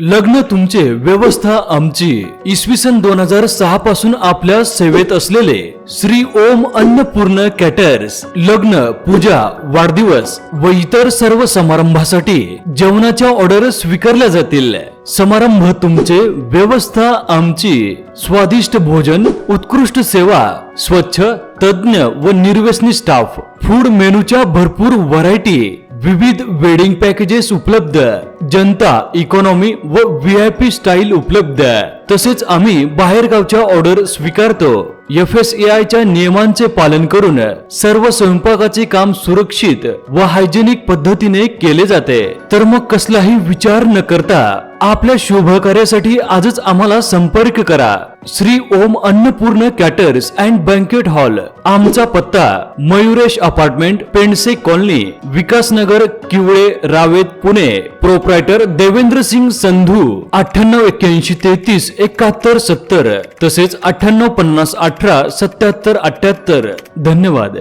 लग्न तुमचे व्यवस्था आमची. इसवी सन दोन हजार सहा पासून आपल्या सेवेत असलेले श्री ओम अन्नपूर्ण कॅटर्स लग्न पूजा वाढदिवस व इतर सर्व समारंभासाठी जेवणाच्या ऑर्डर स्वीकारल्या जातील. समारंभ तुमचे व्यवस्था आमची. स्वादिष्ट भोजन उत्कृष्ट सेवा स्वच्छ तज्ञ व निर्व्यसनी स्टाफ. फूड मेनूच्या भरपूर व्हरायटी. विविध वेडिंग पॅकेजेस उपलब्ध जनता इकॉनॉमी व व्ही आय पी स्टाईल उपलब्ध. तसेच आम्ही बाहेरगावच्या ऑर्डर स्वीकारतो. एफ एस ए आयच्या नियमांचे पालन करून सर्व स्वयंपाकाचे काम सुरक्षित व हायजेनिक पद्धतीने केले जाते. तर मग कसलाही विचार न करता आपल्या शुभ कार्यासाठी आजच आम्हाला संपर्क करा. Shri Om Annapurna caterers and banquet hall. आमचा पत्ता Mayuresh apartment Pendse colony Vikasnagar Kiwale Ravet Pune. Proprietor Devendra Singh Sandhu अठ्ठ्याण्णव एक्क्याऐंशी तेहतीस एकाहत्तर सत्तर तसेच अठ्ठ्याण्णव पन्नास अठरा सत्याहत्तर अठ्याहत्तर धन्यवाद.